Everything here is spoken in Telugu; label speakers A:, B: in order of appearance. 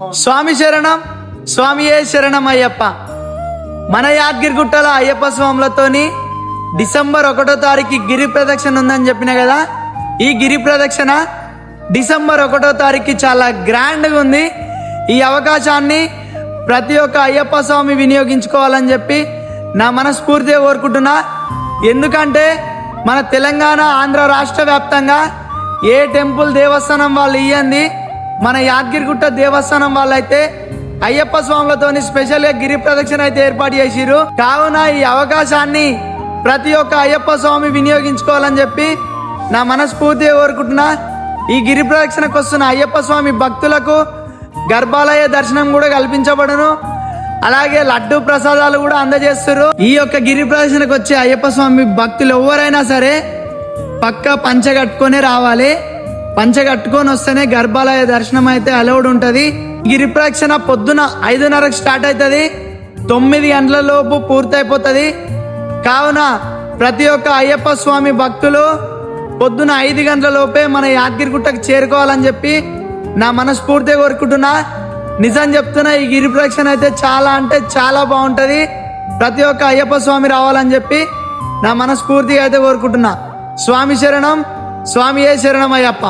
A: స్వామి శరణం స్వామియే శరణం అయ్యప్ప. మన యాద్గిరిగుట్టల అయ్యప్ప స్వాములతోని డిసెంబర్ ఒకటో తారీఖు గిరి ప్రదక్షిణ ఉందని చెప్పిన కదా ఈ గిరి ప్రదక్షిణ డిసెంబర్ ఒకటో తారీఖు చాలా గ్రాండ్గా ఉంది. ఈ అవకాశాన్ని ప్రతి ఒక్క అయ్యప్ప స్వామి వినియోగించుకోవాలని చెప్పి నా మనస్ఫూర్తిగా కోరుకుంటున్నా. ఎందుకంటే మన తెలంగాణ ఆంధ్ర రాష్ట్ర వ్యాప్తంగా ఏ టెంపుల్ దేవస్థానం వాళ్ళు ఇయ్యంది మన యాదగిరిగుట్ట దేవస్థానం వాళ్ళైతే అయ్యప్ప స్వాములతోని స్పెషల్గా గిరి ప్రదక్షిణ అయితే ఏర్పాటు చేసిరు కావున ఈ అవకాశాన్ని ప్రతి ఒక్క అయ్యప్ప స్వామి వినియోగించుకోవాలని చెప్పి నా మనస్ఫూర్తి కోరుకుంటున్నా. ఈ గిరి ప్రదక్షిణకు వస్తున్న అయ్యప్ప స్వామి భక్తులకు గర్భాలయ దర్శనం కూడా కల్పించబడను. అలాగే లడ్డు ప్రసాదాలు కూడా అందజేస్తారు ఈ యొక్క గిరి ప్రదక్షిణకు వచ్చే అయ్యప్ప స్వామి భక్తులు ఎవరైనా సరే పక్క పంచ కట్టుకొని రావాలి. పంచ కట్టుకొని వస్తేనే గర్భాలయ దర్శనం అయితే అలౌడ్ ఉంటది. గిరి ప్రదక్షిణ పొద్దున ఐదున్నరకు స్టార్ట్ అవుతుంది తొమ్మిది గంటల లోపు పూర్తయిపోతుంది. కావున ప్రతి ఒక్క అయ్యప్ప స్వామి భక్తులు పొద్దున ఐదు గంటల లోపే మన యాదగిరిగుట్టకు చేరుకోవాలని చెప్పి నా మనస్ఫూర్తిగా కోరుకుంటున్నా. నిజం చెప్తున్నా ఈ గిరి ప్రదక్షిణ అయితే చాలా అంటే చాలా బాగుంటుంది. ప్రతి ఒక్క అయ్యప్ప స్వామి రావాలని చెప్పి నా మనస్ఫూర్తిగా అయితే కోరుకుంటున్నా. స్వామి శరణం స్వామియే శరణం అయ్యప్ప?